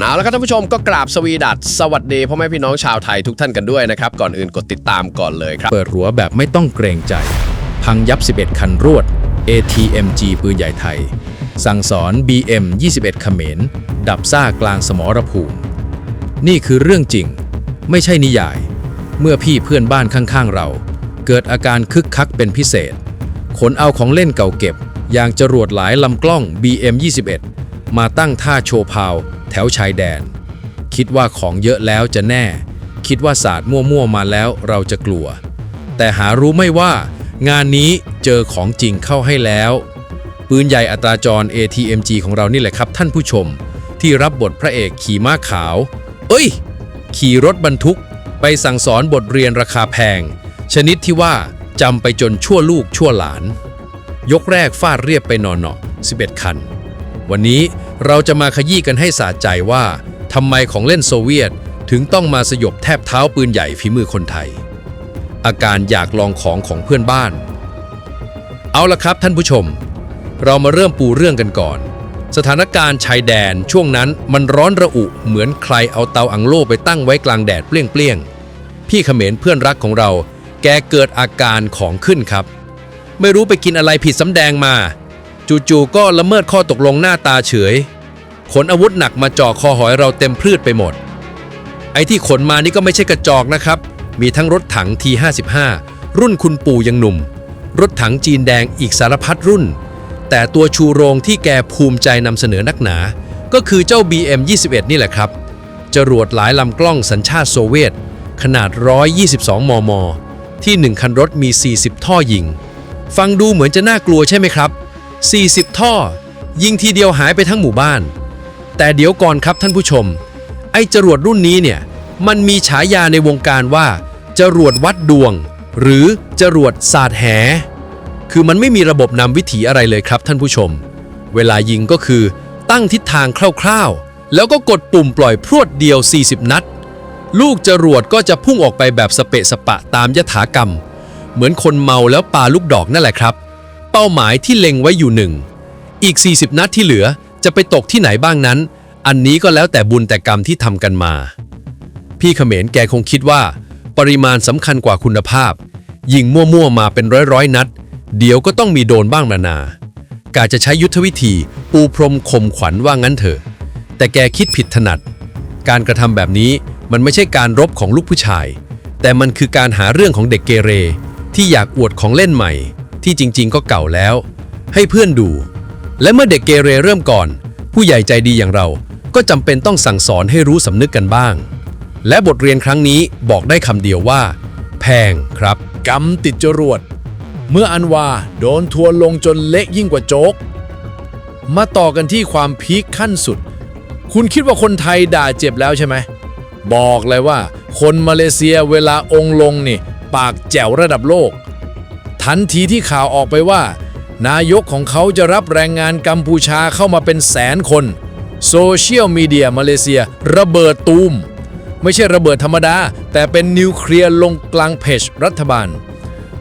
เอาละครับท่านผู้ชมก็กราบสวีดัสสวัสดีพ่อแม่พี่น้องชาวไทยทุกท่านกันด้วยนะครับ ก่อนอื่นกดติดตามก่อนเลยครับ เปิดรั้วแบบไม่ต้องเกรงใจ พังยับ 11 คันรวด ATMG ปืนใหญ่ไทย สั่งสอน BM 21เขมร ดับซ่ากลางสมรภูมิ นี่คือเรื่องจริง ไม่ใช่นิยาย เมื่อพี่เพื่อนบ้านข้างๆเรา เกิดอาการคึกคักเป็นพิเศษ ขนเอาของเล่นเก่าเก็บ อย่างจรวดหลายลำกล้อง BM 21มาตั้งท่าโชว์พาว แถวชายแดน คิดว่าของเยอะแล้วจะแน่ คิดว่าศาสตร์มั่วๆมาแล้วเราจะกลัว แต่หารู้ไม่ว่า งานนี้เจอของจริงเข้าให้แล้ว ปืนใหญ่อัตราจร ATMG ของเรานี่แหละครับท่านผู้ชม ที่รับบทพระเอกขี่ม้าขาว เอ้ย ขี่รถบรรทุก ไปสั่งสอนบทเรียนราคาแพง ชนิดที่ว่าจำไปจนชั่วลูกชั่วหลาน ยกแรกฟาดเรียบไปนอนเนาะ11 คัน วันนี้เราจะมาขยี้กันให้สาใจว่าทำไมของเล่นโซเวียตถึงต้องมาสยบแทบเท้าปืนใหญ่ฝีมือคนไทย อาการอยากลองของของเพื่อนบ้าน เอาละครับท่านผู้ชม เรามาเริ่มปูเรื่องกันก่อน สถานการณ์ชายแดนช่วงนั้นมันร้อนระอุเหมือนใครเอาเตาอังโล่ไปตั้งไว้กลางแดดเปรี้ยงๆ พี่เขมรเพื่อนรักของเรา แกเกิดอาการของขึ้นครับ ไม่รู้ไปกินอะไรผิดสำแดงมา จู่ๆก็ละเมิดข้อตกลงหน้าตาเฉย ขนอาวุธหนักมาจ่อคอหอยเราเต็มพืชไปหมด ไอ้ที่ขนมานี่ก็ไม่ใช่กระจอกนะครับ มีทั้งรถถัง T55 รุ่นคุณปู่ยังหนุ่ม รถถังจีนแดงอีกสารพัดรุ่น แต่ตัวชูโรงที่แกภูมิใจนำเสนอนักหนา ก็คือเจ้า BM21 นี่แหละครับจรวดหลายลำกล้องสัญชาติโซเวียต ขนาด 122 มม ที่ 1 คันรถมี 40 ท่อยิง ฟังดูเหมือนจะน่ากลัวใช่ไหมครับ 40 ท่อ ยิงทีเดียวหายไปทั้งหมู่บ้าน แต่เดี๋ยวก่อนครับท่านผู้ชม ไอ้จรวดรุ่นนี้เนี่ยมันมีฉายาในวงการว่า จรวดวัดดวง หรือจรวดศาสตร์แห คือมันไม่มีระบบนำวิถีอะไรเลยครับท่านผู้ชม เวลายิงก็คือตั้งทิศทางคร่าวๆ แล้วก็กดปุ่มปล่อยพรวดเดียว 40 นัด ลูกจรวดก็จะพุ่งออกไปแบบสเปะสปะตามยถากรรม เหมือนคนเมาแล้วปาลูกดอกนั่นแหละครับ เป้าหมายที่เล็งไว้อยู่หนึ่ง อีก 40 นัดที่เหลือจะไปตกที่ไหนบ้างนั้น อันนี้ก็แล้วแต่บุญแต่กรรมที่ทำกันมา พี่เขมรแกคงคิดว่า ปริมาณสำคัญกว่าคุณภาพ ยิงมั่วๆมาเป็นร้อยๆนัด เดี๋ยวก็ต้องมีโดนบ้างนานา กาจะใช้ยุทธวิธี ปูพรมข่มขวัญว่างั้นเถอะ แต่แกคิดผิดถนัด การกระทำแบบนี้มันไม่ใช่การรบของลูกผู้ชาย แต่มันคือการหาเรื่องของเด็กเกเร ที่อยากอวดของเล่นใหม่ ที่จริงๆ ก็เก่าแล้ว ให้เพื่อนดู และเมื่อเด็กเกเรเริ่มก่อน ผู้ใหญ่ใจดีอย่างเราก็จำเป็นต้องสั่งสอนให้รู้สำนึกกันบ้าง และบทเรียนครั้งนี้บอกได้คำเดียวว่า แพงครับกำติดจรวด เมื่ออันวาโดนทัวร์ลงจนเละยิ่งกว่าโจ๊ก มาต่อกันที่ความพีคขั้นสุด คุณคิดว่าคนไทยด่าเจ็บแล้วใช่ไหม บอกเลยว่า คนมาเลเซียเวลาองลงนี่ ปากแจ๋วระดับโลก ทันทีที่ข่าวออกไปว่า นายกของเขาจะรับแรงงานกัมพูชาเข้ามาเป็นแสนคน โซเชียลมีเดียมาเลเซีย ระเบิดตูม ไม่ใช่ระเบิดธรรมดา แต่เป็นนิวเคลียร์ลงกลางเพจรัฐบาล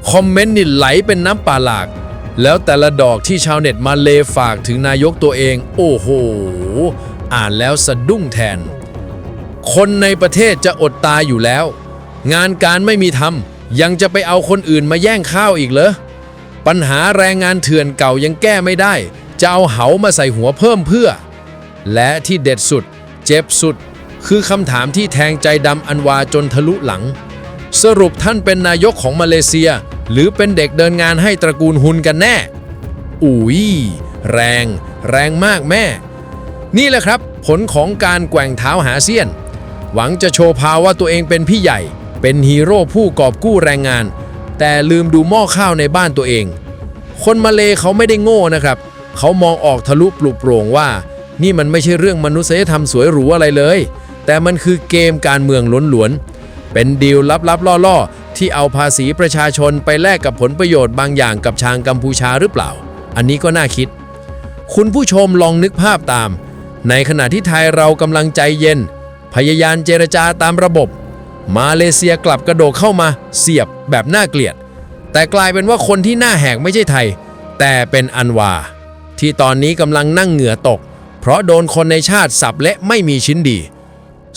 คอมเมนต์นี่ไหลเป็นน้ำป่าหลาก แล้วแต่ละดอกที่ชาวเน็ตมาเลฝากถึงนายกตัวเอง โอ้โห อ่านแล้วสะดุ้งแทน คนในประเทศจะอดตายอยู่แล้ว งานการไม่มีทำ ยังจะไปเอาคนอื่นมาแย่งข้าวอีกเหรอ ปัญหาแรงงานเถื่อนเก่ายังแก้ไม่ได้ จะเอาเหามาใส่หัวเพิ่มเพื่อ และที่เด็ดสุด เจ็บสุด คือคำถามที่แทงใจดำอันวาจนทะลุหลัง สรุปท่านเป็นนายกของมาเลเซีย หรือเป็นเด็กเดินงานให้ตระกูลฮุนกันแน่ อุ้ยแรง แรงมากแม่ นี่แหละครับ ผลของการแกว่งเท้าหาเซียน หวังจะโชว์พาวว่าตัวเองเป็นพี่ใหญ่ เป็นฮีโร่ผู้กอบกู้แรงงาน แต่ลืมดูหม้อข้าวในบ้านตัวเอง คนมาเลเขาไม่ได้โง่นะครับ เขามองออกทะลุปลุกโปร่งว่า นี่มันไม่ใช่เรื่องมนุษยธรรมสวยหรูอะไรเลย แต่มันคือเกมการเมืองล้วนๆ เป็นดีลลับๆล่อๆ ที่เอาภาษีประชาชนไปแลกกับผลประโยชน์บางอย่างกับชางกัมพูชาหรือเปล่า อันนี้ก็น่าคิด คุณผู้ชมลองนึกภาพตาม ในขณะที่ไทยเรากำลังใจเย็น พยายามเจรจาตามระบบ มาเลเซียกลับกระโดดเข้ามาเสียบแบบน่าเกลียด แต่กลายเป็นว่าคนที่หน้าแหกไม่ใช่ไทย แต่เป็นอันวา ที่ตอนนี้กำลังนั่งเหงื่อตก เพราะโดนคนในชาติสับและไม่มีชิ้นดี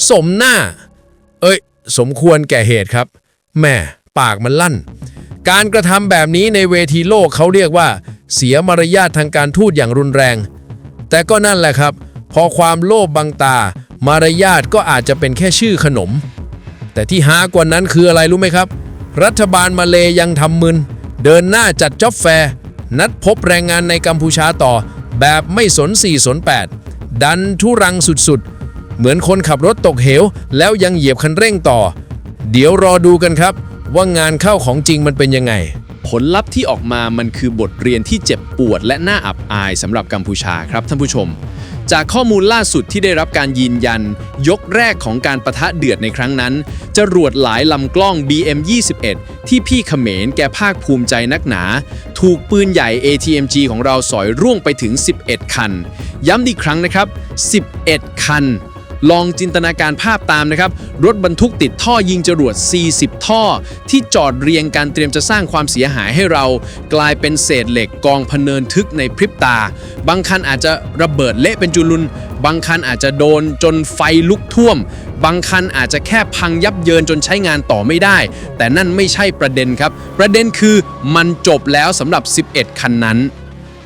สมหน้า เอ้ย สมควรแก่เหตุครับแม่ปากมันลั่น การกระทำแบบนี้ในเวทีโลกเขาเรียกว่า เสียมารยาททางการทูตอย่างรุนแรง แต่ก็นั่นแหละครับ พอความโลภบังตามารยาทก็อาจจะเป็นแค่ชื่อขนม แต่ที่หากว่านั้นคืออะไรรู้ไหมครับ รัฐบาลมาเลยังทำมึน เดินหน้าจัดจ็อบแฟร์ นัดพบแรงงานในกัมพูชาต่อ แบบไม่สน4สน8ดันทุรังสุดๆ เหมือนคนขับรถตกเหว แล้วยังเหยียบคันเร่งต่อ เดี๋ยวรอดูกันครับ ว่างานเข้าของจริงมันเป็นยังไง ผลลัพธ์ที่ออกมามันคือบทเรียนที่เจ็บปวดและน่าอับอายสำหรับกัมพูชาครับท่านผู้ชม จากข้อมูลล่าสุดที่ได้รับการยืนยัน ยกแรกของการประทะเดือดในครั้งนั้นจรวดหลายลำกล้อง BM21 ที่พี่เขมรแกภาคภูมิใจนักหนา ถูกปืนใหญ่ ATMG ของเราสอยร่วงไปถึง 11 คัน ย้ำอีกครั้งนะครับ 11 คัน ลองจินตนาการภาพตามนะครับ รถบรรทุกติดท่อยิงจรวด 40 ท่อ ที่จอดเรียงการเตรียมจะสร้างความเสียหายให้เรา กลายเป็นเศษเหล็กกองพเนินทึกในพริบตา บางคันอาจจะระเบิดเละเป็นจุลุน บางคันอาจจะโดนจนไฟลุกท่วม บางคันอาจจะแค่พังยับเยินจนใช้งานต่อไม่ได้ แต่นั่นไม่ใช่ประเด็นครับ ประเด็นคือมันจบแล้วสำหรับ 11 คันนั้น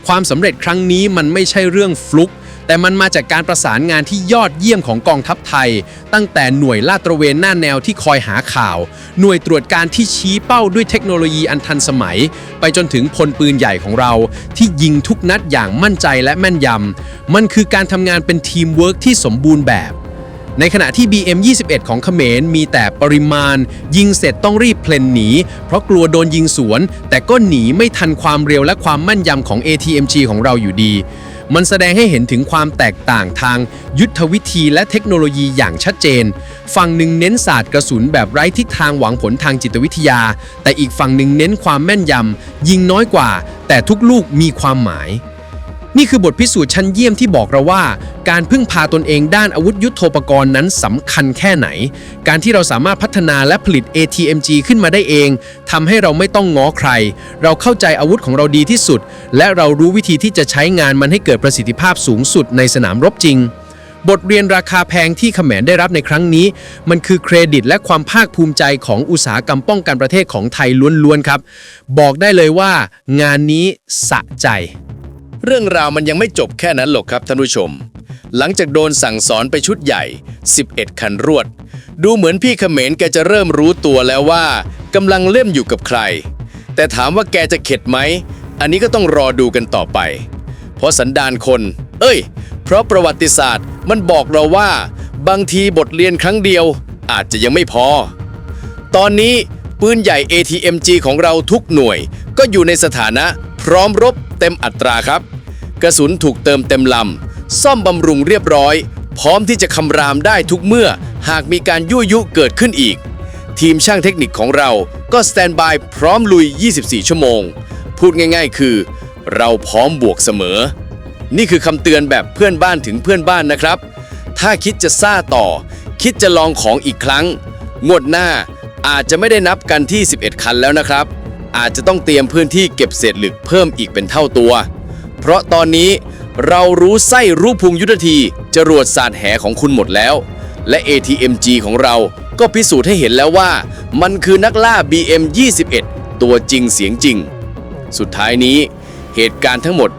ความสำเร็จครั้งนี้มันไม่ใช่เรื่องฟลุก แต่มันมาจากการประสานงานที่ยอดเยี่ยมของกองทัพไทย ตั้งแต่หน่วยลาดตระเวนหน้าแนวที่คอยหาข่าว หน่วยตรวจการที่ชี้เป้าด้วยเทคโนโลยีอันทันสมัย ไปจนถึงพลปืนใหญ่ของเรา ที่ยิงทุกนัดอย่างมั่นใจและแม่นยำ มันคือการทำงานเป็นทีมเวิร์กที่สมบูรณ์แบบ ในขณะที่ BM21 ของเขมรมีแต่ปริมาณ ยิงเสร็จต้องรีบเพลนหนี เพราะกลัวโดนยิงสวน แต่ก็หนีไม่ทันความเร็วและความมั่นยำของ ATMG ของเราอยู่ดี มันแสดงให้เห็นถึงความแตกต่างทางยุทธวิธีและเทคโนโลยีอย่างชัดเจน ฝั่งหนึ่งเน้นศาสตร์กระสุนแบบไร้ทิศทางหวังผลทางจิตวิทยา แต่อีกฝั่งหนึ่งเน้นความแม่นยำยิงน้อยกว่า แต่ทุกลูกมีความหมาย นี่คือบทพิสูจน์ชั้นเยี่ยมที่บอกเราว่า การพึ่งพาตนเองด้านอาวุธยุโทโธปกรณ์นั้นสำคัญแค่ไหน การที่เราสามารถพัฒนาและผลิต ATMG ขึ้นมาได้เองทำให้เราไม่ต้องง้อใคร เราเข้าใจอาวุธของเราดีที่สุด และเรารู้วิธีที่จะใช้งานมันให้เกิดประสิทธิภาพสูงสุดในสนามรบจริง บทเรียนราคาแพงที่เขมรได้รับในครั้งนี้ มันคือเครดิตและความภาคภูมิใจของอุตสาหกรรมป้องกันประเทศของไทยล้วนๆครับ บอกได้เลยว่างานนี้สะใจ เรื่องราวมันยังไม่จบแค่นั้นหรอกครับท่านผู้ชม หลังจากโดนสั่งสอนไปชุดใหญ่ 11 คันรวด ดูเหมือนพี่เขมรแกจะเริ่มรู้ตัวแล้วว่ากำลังเล่มอยู่กับใคร แต่ถามว่าแกจะเข็ดไหม อันนี้ก็ต้องรอดูกันต่อไป เพราะสันดานคน เอ้ย เพราะประวัติศาสตร์มันบอกเราว่า บางทีบทเรียนครั้งเดียว อาจจะยังไม่พอ ตอนนี้ปืนใหญ่ ATMG ของเราทุกหน่วย ก็อยู่ในสถานะพร้อมรบเต็มอัตราครับ กระสุนถูกเติมเต็มลำ ซ่อมบำรุงเรียบร้อย พร้อมที่จะคำรามได้ทุกเมื่อ หากมีการยั่วยุเกิดขึ้นอีก ทีมช่างเทคนิคของเราก็สแตนบายพร้อมลุย 24 ชั่วโมง พูดง่ายๆ คือ เราพร้อมบวกเสมอ นี่คือคำเตือนแบบเพื่อนบ้านถึงเพื่อนบ้านนะครับ ถ้าคิดจะซ่าต่อ คิดจะลองของอีกครั้ง งวดหน้าอาจจะไม่ได้นับกันที่ 11 คันแล้วนะครับ อาจจะต้องเตรียมพื้นที่เก็บเศษหล็กเพิ่มอีกเป็นเท่าตัว เพราะตอนนี้เรารู้ไส้รู้พุงยุทธทีจรวดสาดแหของคุณหมดแล้ว และ ATMG ของเราก็พิสูจน์ให้เห็นแล้วว่า มันคือนักล่า BM 21 ตัวจริงเสียงจริง สุดท้ายนี้ เหตุการณ์ทั้งหมด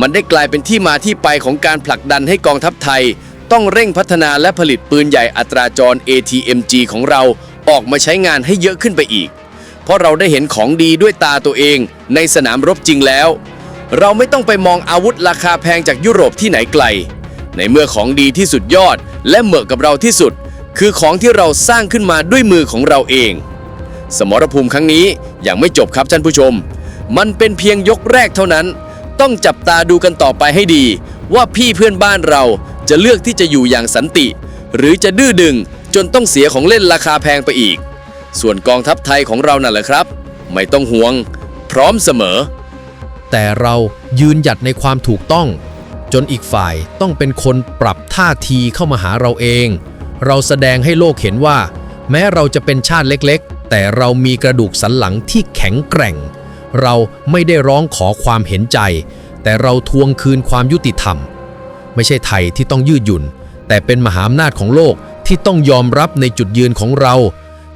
มันได้กลายเป็นที่มาที่ไปของการผลักดันให้กองทัพไทย ต้องเร่งพัฒนาและผลิตปืนใหญ่อัตราจร ATMG ของเราออกมาใช้งานให้เยอะขึ้นไปอีก เพราะเราได้เห็นของดีด้วยตาตัวเองในสนามรบจริงแล้ว เราไม่ต้องไปมองอาวุธราคาแพงจากยุโรปที่ไหนไกล ในเมื่อของดีที่สุดยอด และเหมาะกับเราที่สุด คือของที่เราสร้างขึ้นมาด้วยมือของเราเอง สมรภูมิครั้งนี้ยังไม่จบครับท่านผู้ชม มันเป็นเพียงยกแรกเท่านั้น ต้องจับตาดูกันต่อไปให้ดี ว่าพี่เพื่อนบ้านเราจะเลือกที่จะอยู่อย่างสันติ หรือจะดื้อดึงจนต้องเสียของเล่นราคาแพงไปอีก ส่วนกองทัพไทยของเรานั่นแหละครับ ไม่ต้องห่วง พร้อมเสมอ แต่เรายืนหยัดในความถูกต้อง จนอีกฝ่ายต้องเป็นคนปรับท่าทีเข้ามาหาเราเอง เราแสดงให้โลกเห็นว่า แม้เราจะเป็นชาติเล็กๆ แต่เรามีกระดูกสันหลังที่แข็งแกร่ง เราไม่ได้ร้องขอความเห็นใจ แต่เราทวงคืนความยุติธรรม ไม่ใช่ไทยที่ต้องยืดหยุ่น แต่เป็นมหาอำนาจของโลกที่ต้องยอมรับในจุดยืนของเรา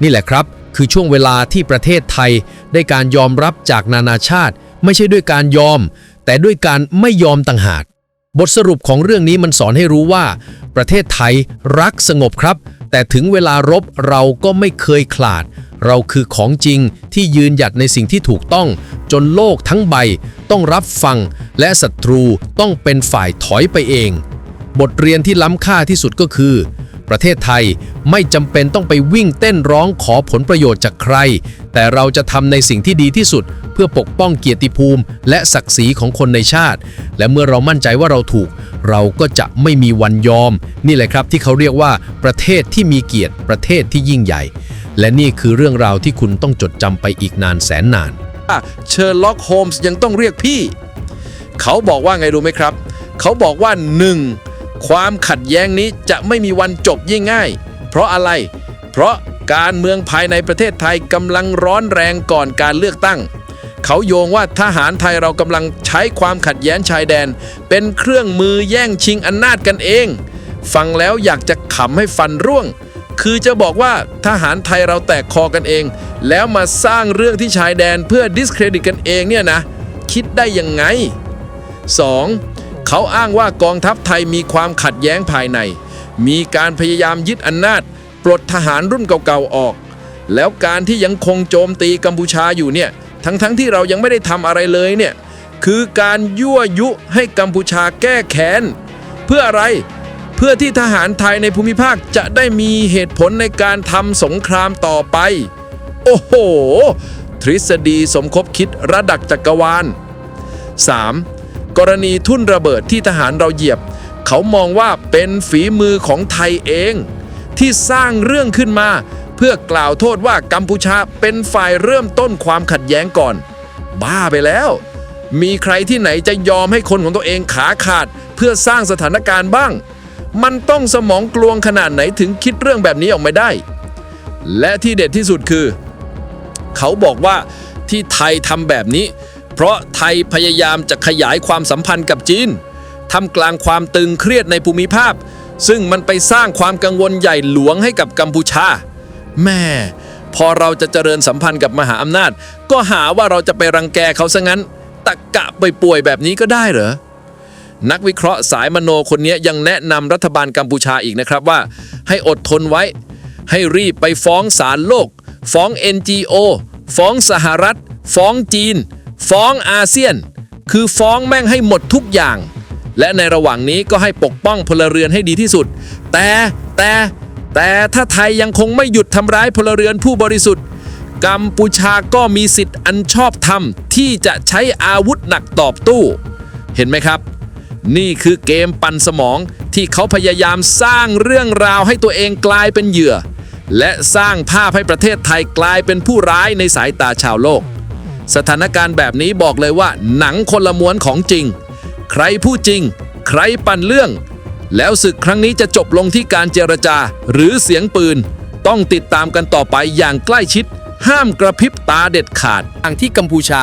นี่แหละครับ คือช่วงเวลาที่ประเทศไทยได้การยอมรับจากนานาชาติ ไม่ใช่ด้วยการยอม แต่ด้วยการไม่ยอมต่างหาก บทสรุปของเรื่องนี้มันสอนให้รู้ว่า ประเทศไทยรักสงบครับ แต่ถึงเวลารบเราก็ไม่เคยขลาด เราคือของจริงที่ยืนหยัดในสิ่งที่ถูกต้อง จนโลกทั้งใบต้องรับฟัง และศัตรูต้องเป็นฝ่ายถอยไปเอง บทเรียนที่ล้ำค่าที่สุดก็คือประเทศไทยไม่จำเป็นต้องไปวิ่งเต้นร้องขอผลประโยชน์จากใคร แต่เราจะทำในสิ่งที่ดีที่สุด พื่อปกป้องเกียรติภูมิ และศักดิ์ศรีของคนในชาติ และเมื่อเรามั่นใจว่าเราถูก เราก็จะไม่มีวันยอม นี่แหละครับที่เขาเรียกว่าประเทศที่มีเกียรติประเทศที่ยิ่งใหญ่ และนี่คือเรื่องราวที่คุณต้องจดจำไปอีกนานแสนนานเชอร์ล็อกโฮมส์ยังต้องเรียกพี่ เขาบอกว่าไงรู้ไหมครับ เขาบอกว่า 1. ความขัดแย้งนี้จะไม่มีวันจบยิ่งง่าย เพราะอะไร เพราะการเมืองภายในประเทศไทยกำลังร้อนแรงก่อนการเลือกตั้ง เขาโยงว่าทหารไทยเรากำลังใช้ความขัดแย้งชายแดน เป็นเครื่องมือแย่งชิงอำนาจกันเอง ฟังแล้วอยากจะขำให้ฟันร่วง คือจะบอกว่าทหารไทยเราแตกคอกันเอง แล้วมาสร้างเรื่องที่ชายแดนเพื่อดิสเครดิตกันเองเนี่ยนะ คิดได้ยังไง 2. เขาอ้างว่ากองทัพไทยมีความขัดแย้งภายใน มีการพยายามยึดอำนาจ ปลดทหารรุ่นเก่าๆออก แล้วการที่ยังคงโจมตีกัมพูชาอยู่เนี่ย ทั้งๆทที่เรายังไม่ได้ทำอะไรเลยเนี่ยคือการยั่วยุให้กัมพูชาแก้แค้นเพื่ออะไรเพื่อที่ทหารไทยในภูมิภาคจะได้มีเหตุผลในการทำสงครามต่อไป โอ้โห ทฤษฎีสมคบคิดระดับจักรวาล 3. กรณีทุ่นระเบิดที่ทหารเราเหยียบ เขามองว่าเป็นฝีมือของไทยเอง ที่สร้างเรื่องขึ้นมา เพื่อกล่าวโทษว่ากัมพูชาเป็นฝ่ายเริ่มต้นความขัดแย้งก่อน บ้าไปแล้ว มีใครที่ไหนจะยอมให้คนของตัวเองขาขาด เพื่อสร้างสถานการณ์บ้าง มันต้องสมองกลวงขนาดไหนถึงคิดเรื่องแบบนี้ออกมาได้ และที่เด็ดที่สุดคือ เขาบอกว่าที่ไทยทำแบบนี้ เพราะไทยพยายามจะขยายความสัมพันธ์กับจีนทำกลางความตึงเครียดในภูมิภาคซึ่งมันไปสร้างความกังวลใหญ่หลวงให้กับกัมพูชา แม่ พอเราจะเจริญสัมพันธ์กับมหาอำนาจ ก็หาว่าเราจะไปรังแกเขาซะงั้นตะกะไปป่วยแบบนี้ก็ได้เหรอ นักวิเคราะห์สายมโนคนนี้ยังแนะนำรัฐบาลกัมพูชาอีกนะครับว่า ให้อดทนไว้ ให้รีบไปฟ้องศาลโลก ฟ้อง NGO ฟ้องสหรัฐ ฟ้องจีน ฟ้องอาเซียน คือฟ้องแม่งให้หมดทุกอย่าง และในระหว่างนี้ก็ให้ปกป้องพลเรือนให้ดีที่สุด แต่แต่ แต่ถ้าไทยยังคงไม่หยุดทำร้ายพลเรือนผู้บริสุทธิ์ กัมพูชาก็มีสิทธิ์อันชอบธรรมที่จะใช้อาวุธหนักตอบโต้เห็นไหมครับ นี่คือเกมปั่นสมองที่เขาพยายามสร้างเรื่องราวให้ตัวเองกลายเป็นเหยื่อ และสร้างภาพให้ประเทศไทยกลายเป็นผู้ร้ายในสายตาชาวโลก สถานการณ์แบบนี้บอกเลยว่าหนังคนละม้วนของจริง ใครพูดจริง ใครปั่นเรื่อง แล้วศึกครั้งนี้จะจบลงที่การเจรจาหรือเสียงปืน ต้องติดตามกันต่อไปอย่างใกล้ชิด ห้ามกระพริบตาเด็ดขาด ทางที่กัมพูชา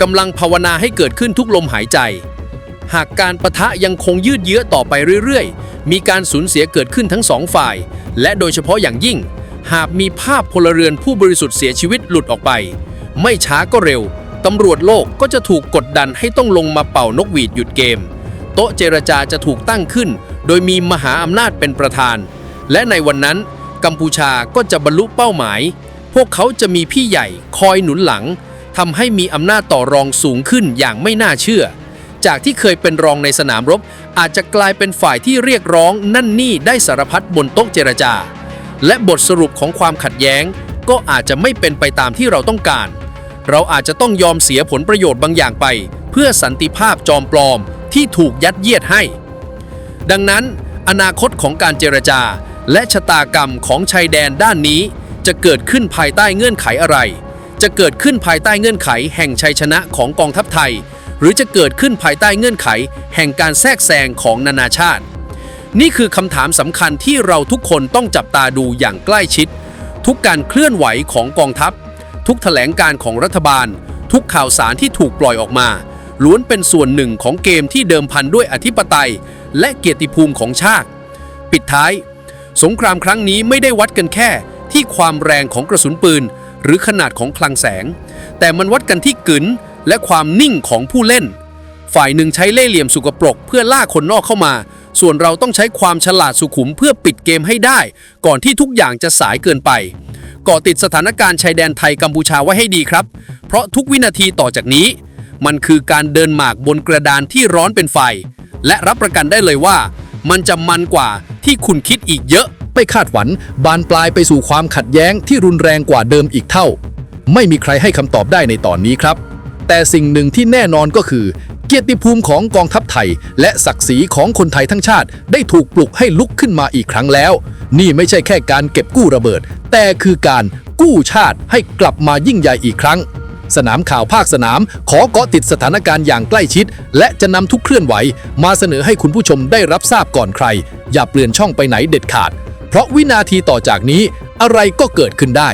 กำลังภาวนาให้เกิดขึ้นทุกลมหายใจ หากการประทะยังคงยืดเยื้อต่อไปเรื่อยๆ มีการสูญเสียเกิดขึ้นทั้งสองฝ่าย และโดยเฉพาะอย่างยิ่ง หากมีภาพพลเรือนผู้บริสุทธิ์เสียชีวิตหลุดออกไป ไม่ช้าก็เร็วตำรวจโลกก็จะถูกกดดันให้ต้องลงมาเป่านกหวีดหยุดเกม โต๊ะเจรจาจะถูกตั้งขึ้น โดยมีมหาอำนาจเป็นประธาน และในวันนั้น กัมพูชาก็จะบรรลุเป้าหมาย พวกเขาจะมีพี่ใหญ่คอยหนุนหลังทำให้มีอำนาจต่อรองสูงขึ้นอย่างไม่น่าเชื่อ จากที่เคยเป็นรองในสนามรบ อาจจะกลายเป็นฝ่ายที่เรียกร้องนั่นนี่ได้สารพัดบนโต๊ะเจรจา และบทสรุปของความขัดแย้ง ก็อาจจะไม่เป็นไปตามที่เราต้องการ เราอาจจะต้องยอมเสียผลประโยชน์บางอย่างไป เพื่อสันติภาพจอมปลอม ที่ถูกยัดเยียดให้ ดังนั้นอนาคตของการเจรจาและชะตากรรมของชายแดนด้านนี้ จะเกิดขึ้นภายใต้เงื่อนไขอะไร จะเกิดขึ้นภายใต้เงื่อนไขแห่งชัยชนะของกองทัพไทย หรือจะเกิดขึ้นภายใต้เงื่อนไข แห่งการแทรกแซงของนานาชาติ นี่คือคำถามสำคัญที่เราทุกคนต้องจับตาดูอย่างใกล้ชิด ทุกการเคลื่อนไหวของกองทัพ ทุกแถลงการของรัฐบาล ทุกข่าวสารที่ถูกปล่อยออกมา ล้วนเป็นส่วนหนึ่งของเกมที่เดิมพันด้วยอธิปไตย และเกียรติภูมิของชาติ ปิดท้าย สงครามครั้งนี้ไม่ได้วัดกันแค่ ที่ความแรงของกระสุนปืน หรือขนาดของคลังแสง แต่มันวัดกันที่กึนและความนิ่งของผู้เล่น ฝ่ายหนึ่งใช้เล่ห์เหลี่ยมสุกปรกเพื่อล่าคนนอกเข้ามา ส่วนเราต้องใช้ความฉลาดสุขุมเพื่อปิดเกมให้ได้ ก่อนที่ทุกอย่างจะสายเกินไปเกาะติดสถานการณ์ชายแดนไทยกัมพูชาไว้ให้ดีครับ เพราะทุกวินาทีต่อจากนี้ มันคือการเดินหมากบนกระดานที่ร้อนเป็นไฟ และรับประกันได้เลยว่า มันจะมันกว่าที่คุณคิดอีกเยอะ ไม่คาดหวังบานปลายไปสู่ความขัดแย้งที่รุนแรงกว่าเดิมอีกเท่า ไม่มีใครให้คำตอบได้ในตอนนี้ครับ แต่สิ่งหนึ่งที่แน่นอนก็คือ เกียรติภูมิของกองทัพไทย และศักดิ์ศรีของคนไทยทั้งชาติ ได้ถูกปลุกให้ลุกขึ้นมาอีกครั้งแล้ว นี่ไม่ใช่แค่การเก็บกู้ระเบิด แต่คือการกู้ชาติให้กลับมายิ่งใหญ่อีกครั้ง สนามข่าวภาคสนาม ขอเกาะติดสถานการณ์อย่างใกล้ชิด และจะนำทุกเคลื่อนไหว มาเสนอให้คุณผู้ชมได้รับทราบก่อนใคร อย่าเปลี่ยนช่องไปไหนเด็ดขาด เพราะวินาทีต่อจากนี้อะไรก็เกิดขึ้นได้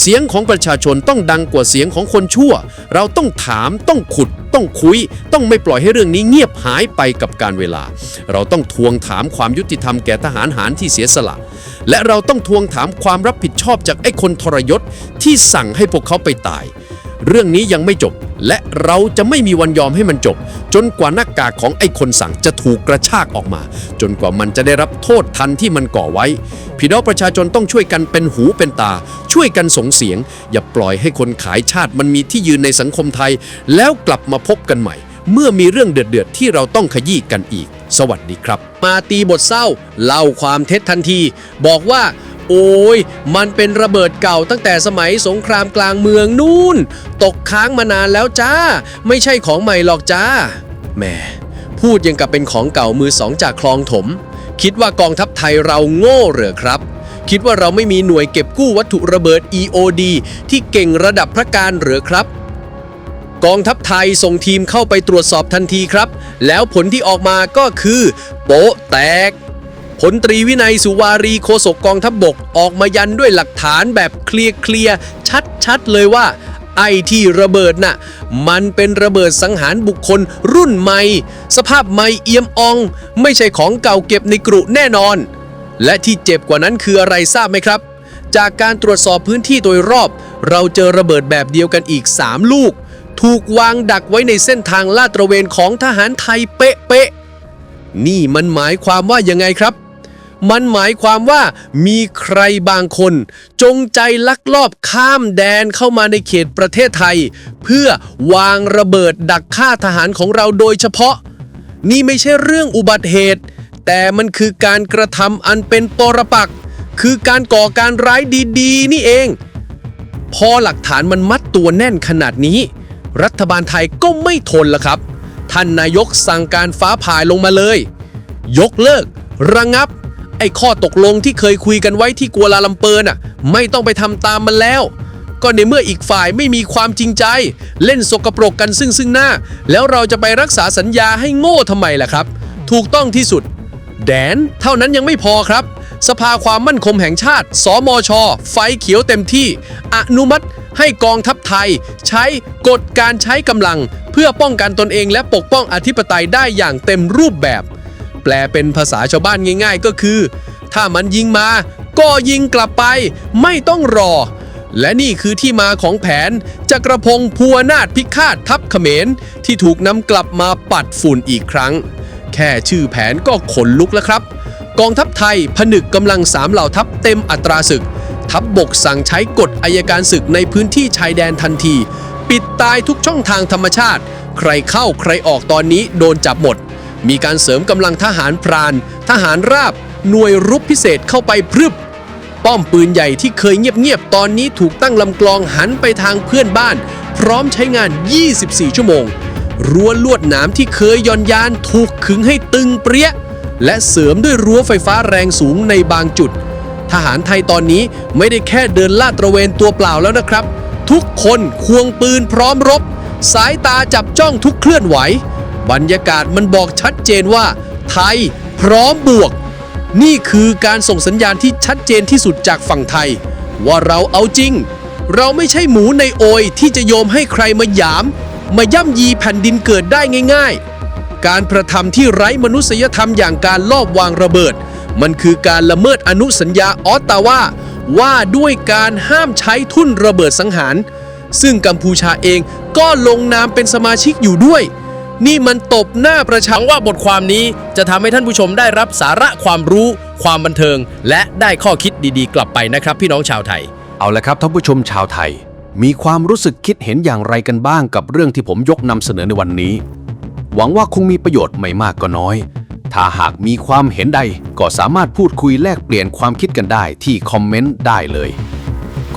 เสียงของประชาชนต้องดังกว่าเสียงของคนชั่ว เราต้องถามต้องขุด ต้องคุย ต้องไม่ปล่อยให้เรื่องนี้เงียบหายไปกับการเวลา เราต้องทวงถามความยุติธรรมแก่ทหารหารที่เสียสละ และเราต้องทวงถามความรับผิดชอบจากไอ้คนทรยศที่สั่งให้พวกเขาไปตาย เรื่องนี้ยังไม่จบ และเราจะไม่มีวันยอมให้มันจบ จนกว่าหน้ากากของไอ้คนสั่งจะถูกกระชากออกมา จนกว่ามันจะได้รับโทษทันที่มันก่อไว้ พี่น้องประชาชนต้องช่วยกันเป็นหูเป็นตา ช่วยกันส่งเสียง อย่าปล่อยให้คนขายชาติมันมีที่ยืนในสังคมไทย แล้วกลับมาพบกันใหม่ เมื่อมีเรื่องเดือดๆที่เราต้องขยี้กันอีก สวัสดีครับ มาตีบทเศร้าเล่าความเท็จทันที บอกว่า โอ้ย มันเป็นระเบิดเก่าตั้งแต่สมัยสงครามกลางเมืองนู่น ตกค้างมานานแล้วจ้า ไม่ใช่ของใหม่หรอกจ้า แหม พูดยังกับเป็นของเก่ามือสองจากคลองถม คิดว่ากองทัพไทยเราโง่เหรอครับ คิดว่าเราไม่มีหน่วยเก็บกู้วัตถุระเบิด EOD ที่เก่งระดับพระการเหรือครับกองทัพไทยส่งทีมเข้าไปตรวจสอบทันทีครับ แล้วผลที่ออกมาก็คือ โป๊ะแตก พลตรีวินัยสุวารีโฆษกกองทัพบบกออกมายันด้วยหลักฐานแบบเคลียร์เคลียร์ชัดๆเลยว่าไอที่ระเบิดน่ะ มันเป็นระเบิดสังหารบุคคลรุ่นใหม่ สภาพใหม่เอี่ยมออง ไม่ใช่ของเก่าเก็บในกรุแน่นอน และที่เจ็บกว่านั้นคืออะไรทราบไหมครับ จากการตรวจสอบพื้นที่โดยรอบ เราเจอระเบิดแบบเดียวกันอีก 3 ลูก ถูกวางดักไว้ในเส้นทางลาดตระเวนของทหารไทยเป๊ะๆนี่มันหมายความว่ายังไงครับ มันหมายความว่ามีใครบางคน จงใจลักลอบข้ามแดนเข้ามาในเขตประเทศไทย เพื่อวางระเบิดดักฆ่าทหารของเราโดยเฉพาะ นี่ไม่ใช่เรื่องอุบัติเหตุ แต่มันคือการกระทำอันเป็นปรปักษ์คือการก่อการร้ายดีๆ นี่เอง พอหลักฐานมันมัดตัวแน่นขนาดนี้ รัฐบาลไทยก็ไม่ทนละครับ ท่านนายกสั่งการฟ้าผ่าลงมาเลย ยกเลิก ระงับ ไอ้ข้อตกลงที่เคยคุยกันไว้ที่กัวลาลัมเปอร์น่ะ ไม่ต้องไปทำตามมันแล้ว ก็ในเมื่ออีกฝ่ายไม่มีความจริงใจ เล่นสกปรกกันซึ่งซึ่งหน้า แล้วเราจะไปรักษาสัญญาให้โง่ทำไมล่ะครับ ถูกต้องที่สุด แดน เท่านั้นยังไม่พอครับ สภาความมั่นคงแห่งชาติ สมช ไฟเขียวเต็มที่ อนุมัติให้กองทัพไทย ใช้กฎการใช้กำลัง เพื่อป้องกันตนเองและปกป้องอธิปไตยได้อย่างเต็มรูปแบบ ลเป็นภาษาชาวบ้านง่าย ๆ ก็คือ ถ้ามันยิงมา ก็ยิงกลับไป ไม่ต้องรอ และนี่คือที่มาของแผนจักรพงศ์พัวนาถพิฆาตทัพเขมร ที่ถูกนำกลับมาปัดฝุ่นอีกครั้ง แค่ชื่อแผนก็ขนลุกแล้วครับ กองทัพไทยผนึกกำลังสามเหล่าทัพเต็มอัตราศึก ทัพบบกสั่งใช้กฎอายการศึกในพื้นที่ชายแดนทันที ปิดตายทุกช่องทางธรรมชาติ ใครเข้าใครออกตอนนี้โดนจับหมด มีการเสริมกำลังทหารพราน ทหารราบ หน่วยรุกพิเศษเข้าไปพรึบ ป้อมปืนใหญ่ที่เคยเงียบๆ ตอนนี้ถูกตั้งลำกลองหันไปทางเพื่อนบ้าน พร้อมใช้งาน 24 ชั่วโมง รั้วลวดหนามที่เคยย่อนยานถูกขึงให้ตึงเปรี้ย และเสริมด้วยรั้วไฟฟ้าแรงสูงในบางจุด ทหารไทยตอนนี้ไม่ได้แค่เดินลาดตระเวนตัวเปล่าแล้วนะครับ ทุกคนควงปืนพร้อมรบ สายตาจับจ้องทุกเคลื่อนไหว บรรยากาศมันบอกชัดเจนว่า ไทยพร้อมบวก นี่คือการส่งสัญญาณที่ชัดเจนที่สุดจากฝั่งไทย ว่าเราเอาจริง เราไม่ใช่หมูในโอยที่จะโยมให้ใครมาหยาม มาย่ำยีแผ่นดินเกิดได้ง่าย ๆ การกระทำที่ไร้มนุษยธรรมอย่างการลอบวางระเบิด มันคือการละเมิดอนุสัญญาออตตาวาว่าด้วยการห้ามใช้ทุ่นระเบิดสังหาร ซึ่งกัมพูชาเองก็ลงนามเป็นสมาชิกอยู่ด้วย นี่มันตบหน้าประชังว่าบทความนี้จะทำให้ท่านผู้ชมได้รับสาระความรู้ ความบันเทิง และได้ข้อคิดดีๆ กลับไปนะครับ พี่น้องชาวไทย เอาละครับท่านผู้ชมชาวไทย มีความรู้สึกคิดเห็นอย่างไรกันบ้างกับเรื่องที่ผมยกนำเสนอในวันนี้ หวังว่าคงมีประโยชน์ไม่มากก็น้อย ถ้าหากมีความเห็นใดก็สามารถพูดคุยแลกเปลี่ยนความคิดกันได้ที่คอมเมนต์ได้เลย